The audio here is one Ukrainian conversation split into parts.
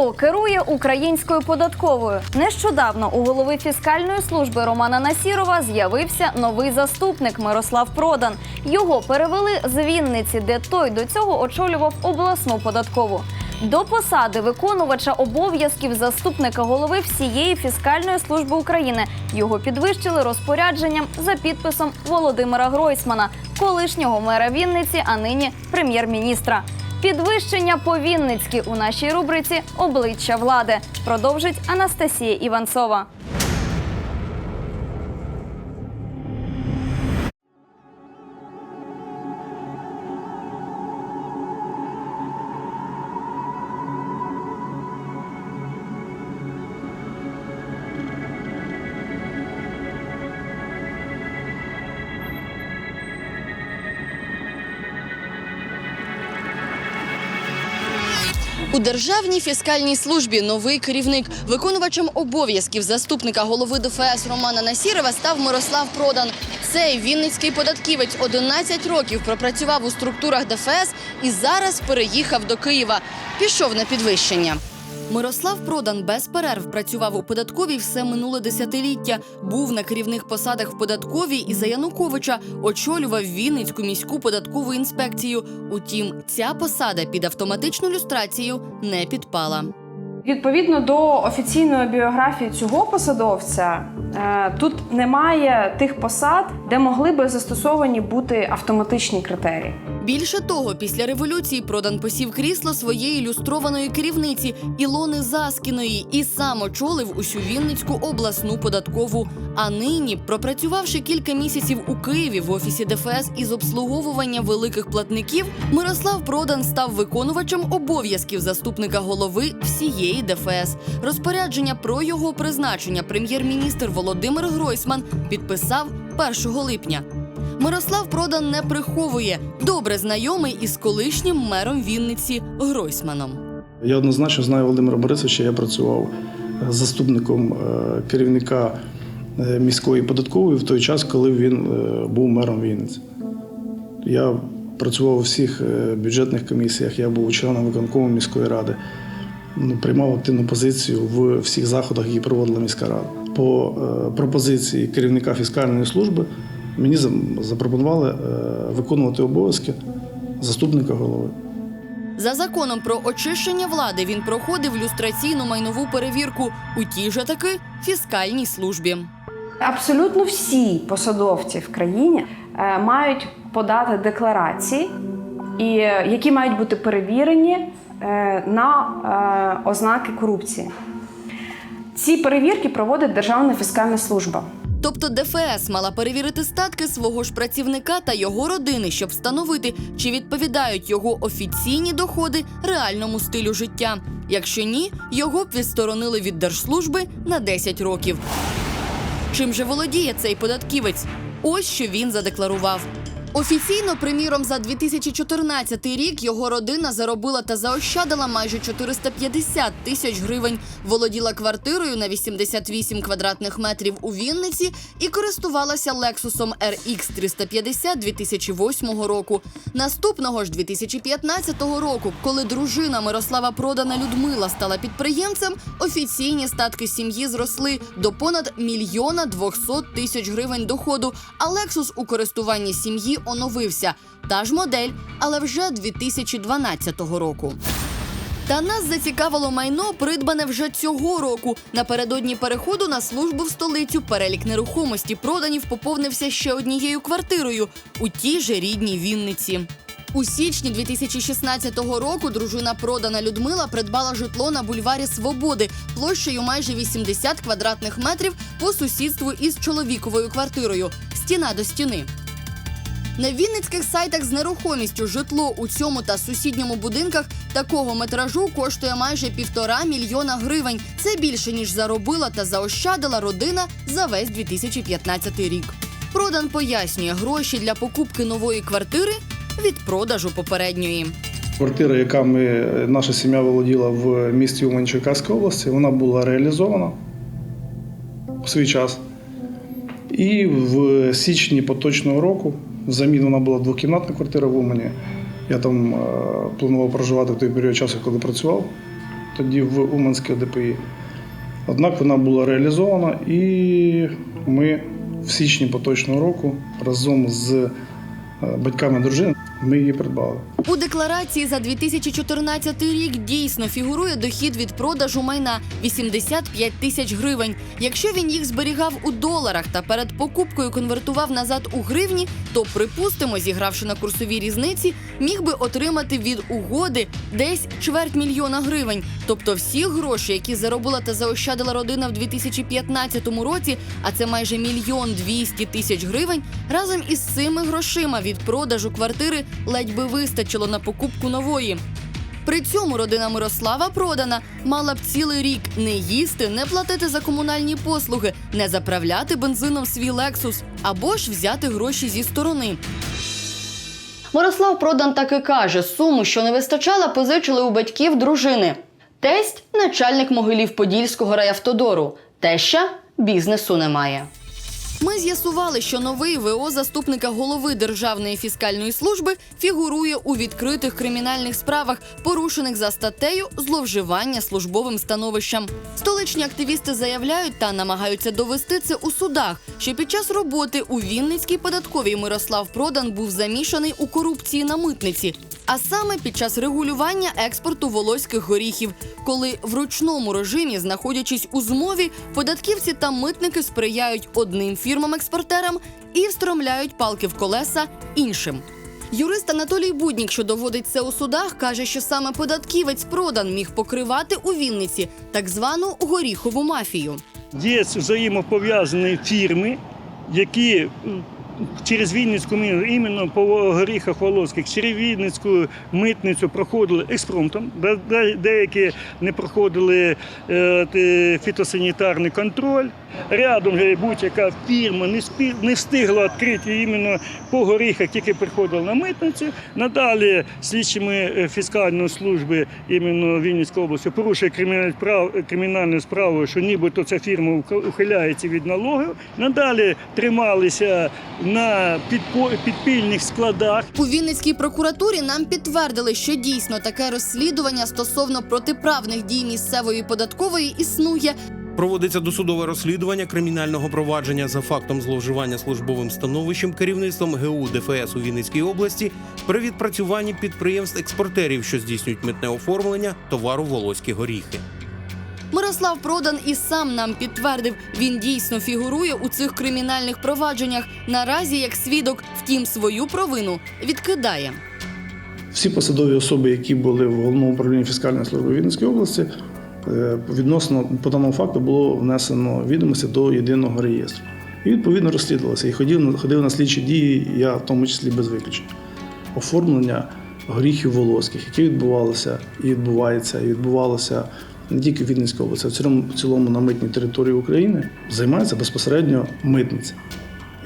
Хто керує українською податковою? Нещодавно у голови фіскальної служби Романа Насірова з'явився новий заступник Мирослав Продан. Його перевели з Вінниці, де той до цього очолював обласну податкову. До посади виконувача обов'язків заступника голови всієї фіскальної служби України його підвищили розпорядженням за підписом Володимира Гройсмана, колишнього мера Вінниці, а нині прем'єр-міністра. Підвищення по Вінницьки у нашій рубриці Обличчя влади продовжить Анастасія Іванцова. У державній фіскальній службі новий керівник виконувачем обов'язків заступника голови ДФС Романа Насірова став Мирослав Продан. Цей вінницький податківець 11 років пропрацював у структурах ДФС і зараз переїхав до Києва. Пішов на підвищення. Мирослав Продан без перерв працював у податковій все минуле десятиліття. Був на керівних посадах в податковій і за Януковича очолював Вінницьку міську податкову інспекцію. Утім, ця посада під автоматичну люстрацію не підпала. Відповідно до офіційної біографії цього посадовця, е, тут немає тих посад, де могли би застосовані бути автоматичні критерії. Більше того, після революції продан посів крісло своєї ілюстрованої керівниці Ілони Заскіної і сам очолив усю Вінницьку обласну податкову. А нині, пропрацювавши кілька місяців у Києві в офісі ДФС із обслуговування великих платників, Мирослав Продан став виконувачем обов'язків заступника голови всієї ДФС. Розпорядження про його призначення прем'єр-міністр Володимир Гройсман підписав 1 липня. Мирослав Продан не приховує добре знайомий із колишнім мером Вінниці Гройсманом. Я однозначно знаю Володимира Борисовича. Я працював е, заступником е, керівника е, міської податкової в той час, коли він був мером Вінниці. Я працював у всіх бюджетних комісіях, я був членом виконкому міської ради, ну, приймав активну позицію в всіх заходах, які проводила міська рада. По пропозиції керівника фіскальної служби мені запропонували е, виконувати обов'язки заступника голови. За законом про очищення влади він проходив люстраційну майнову перевірку у тій же таки фіскальній службі. Абсолютно всі посадовці в країні е, мають подати декларації, е, які мають бути перевірені на ознаки корупції. Ці перевірки проводить Державна фіскальна служба. Тобто ДФС мала перевірити статки свого ж працівника та його родини, щоб встановити, чи відповідають його офіційні доходи реальному стилю життя. Якщо ні, його б відсторонили від держслужби на 10 років. Чим же володіє цей податківець? Ось що він задекларував. Офіційно, приміром, за 2014 рік його родина заробила та заощадила майже 450 тисяч гривень, володіла квартирою на 88 квадратних метрів у Вінниці і користувалася Лексусом RX 350 2008 року. Наступного ж 2015 року, коли дружина Мирослава Продана Людмила стала підприємцем, офіційні статки сім'ї зросли до понад мільйона 200 тисяч гривень доходу. А Лексус у користуванні сім'ї оновився. Та ж модель, але вже 2012 року. Та нас зацікавило майно, придбане вже цього року. Напередодні переходу на службу в столицю перелік нерухомості проданів поповнився ще однією квартирою у тій же рідній Вінниці. У січні 2016 року дружина продана Людмила придбала житло на бульварі Свободи площею майже 80 квадратних метрів по сусідству із чоловіковою квартирою стіна до стіни. На вінницьких сайтах з нерухомістю житло у цьому та сусідньому будинках такого метражу коштує майже півтора мільйона гривень. Це більше ніж заробила та заощадила родина за весь 2015 рік. Продан пояснює гроші для покупки нової квартири від продажу попередньої. Квартира, яка ми, наша сім'я володіла в місті Умань області, вона була реалізована в свій час. І в січні поточного року взамін вона була двокімнатна квартира в Умані. Я там е, планував проживати в той період часу, коли працював. тоді в Уманській ДПІ. Однак вона була реалізована, і ми в січні поточного року разом з е, батьками дружини ми її придбали. У декларації за 2014 рік дійсно фігурує дохід від продажу майна 85 тисяч гривень. Якщо він їх зберігав у доларах та перед покупкою конвертував назад у гривні, то припустимо, зігравши на курсовій різниці, міг би отримати від угоди десь чверть мільйона гривень. Тобто всі гроші, які заробила та заощадила родина в 2015 році, а це майже мільйон двісті тисяч гривень, разом із цими грошима від продажу квартири ледь би вистачило на покупку нової. При цьому родина Мирослава продана мала б цілий рік не їсти, не платити за комунальні послуги, не заправляти бензином свій лексус або ж взяти гроші зі сторони. Мирослав Продан так і каже: суму, що не вистачала, позичили у батьків дружини. Тесть начальник могилів Подільського райавтодору. Теща бізнесу немає. Ми з'ясували, що новий ВО заступника голови Державної фіскальної служби фігурує у відкритих кримінальних справах, порушених за статтею зловживання службовим становищем. Столичні активісти заявляють та намагаються довести це у судах, що під час роботи у Вінницькій податковій Мирослав Продан був замішаний у корупції на митниці. А саме під час регулювання експорту волоських горіхів, коли в ручному режимі, знаходячись у змові, податківці та митники сприяють одним фірмам-експортерам і встромляють палки в колеса іншим. Юрист Анатолій Буднік, що доводить це у судах, каже, що саме податківець продан міг покривати у Вінниці так звану горіхову мафію. Є взаємопов'язані фірми, які через Вінницьку іменно по горіхах Волоських, через Вінницьку митницю проходили експромтом, де- де- деякі не проходили е, фітосанітарний контроль. Рядом будь-яка фірма не, не встигла відкрити іменно по горіхах, тільки приходила на митницю. Надалі слідчими е, фіскальної служби іменно Вінницької області порушує кримінальну справу, що нібито ця фірма ухиляється від налогів. Надалі трималися на підпільних складах. У Вінницькій прокуратурі нам підтвердили, що дійсно таке розслідування стосовно протиправних дій місцевої податкової існує. Проводиться досудове розслідування кримінального провадження за фактом зловживання службовим становищем керівництвом ГУ ДФС у Вінницькій області при відпрацюванні підприємств-експортерів, що здійснюють митне оформлення товару волоські горіхи. Мирослав Продан і сам нам підтвердив, він дійсно фігурує у цих кримінальних провадженнях наразі як свідок, втім свою провину відкидає. Всі посадові особи, які були в головному управлінні фіскальної служби Вінницької області, е, відносно по даному факту було внесено відомості до єдиного реєстру. І відповідно розслідувалося. І ходив, ходив на слідчі дії, я в тому числі без виключення. Оформлення горіхів волоських, які відбувалося і відбувається, і відбувалося не тільки Вінницька область, а в цілому, в цілому на митній території України, займається безпосередньо митниця.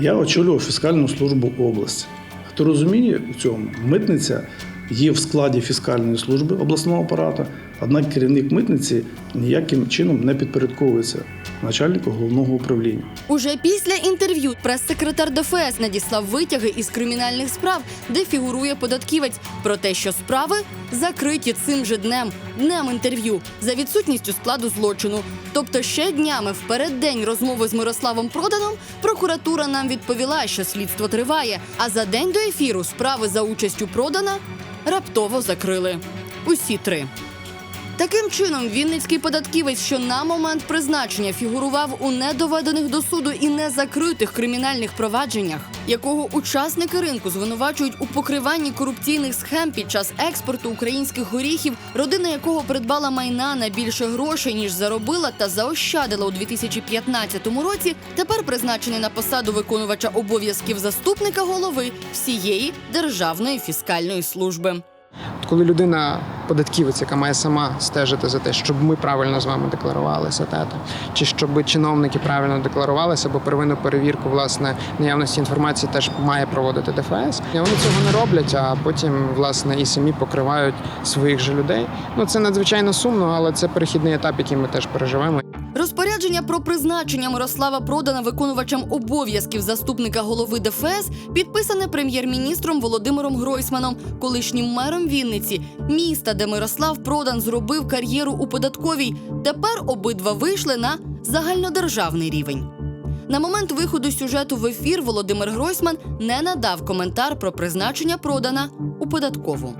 Я очолював фіскальну службу області. Хто розуміє в цьому, митниця є в складі фіскальної служби обласного апарату, однак керівник митниці ніяким чином не підпорядковується начальнику головного управління. Уже після інтерв'ю прес-секретар ДФС надіслав витяги із кримінальних справ, де фігурує податківець про те, що справи закриті цим же днем, днем інтерв'ю, за відсутністю складу злочину. Тобто ще днями в переддень розмови з Мирославом Проданом прокуратура нам відповіла, що слідство триває. А за день до ефіру справи за участю Продана раптово закрили. Усі три. Таким чином, Вінницький податківець, що на момент призначення фігурував у недоведених до суду і незакритих кримінальних провадженнях, якого учасники ринку звинувачують у покриванні корупційних схем під час експорту українських горіхів, родина якого придбала майна на більше грошей ніж заробила та заощадила у 2015 році, тепер призначений на посаду виконувача обов'язків заступника голови всієї державної фіскальної служби. Коли людина податківець, яка має сама стежити за те, щоб ми правильно з вами декларувалися, тато, чи щоб чиновники правильно декларувалися, бо первинну перевірку власне наявності інформації теж має проводити ДФС. І Вони цього не роблять, а потім власне і самі покривають своїх же людей. Ну це надзвичайно сумно, але це перехідний етап, який ми теж переживемо. Розпорядження про призначення Мирослава Продана виконувачем обов'язків заступника голови ДФС підписане прем'єр-міністром Володимиром Гройсманом, колишнім мером Вінниці, міста, де Мирослав Продан зробив кар'єру у податковій. Тепер обидва вийшли на загальнодержавний рівень. На момент виходу сюжету в ефір Володимир Гройсман не надав коментар про призначення Продана у податкову.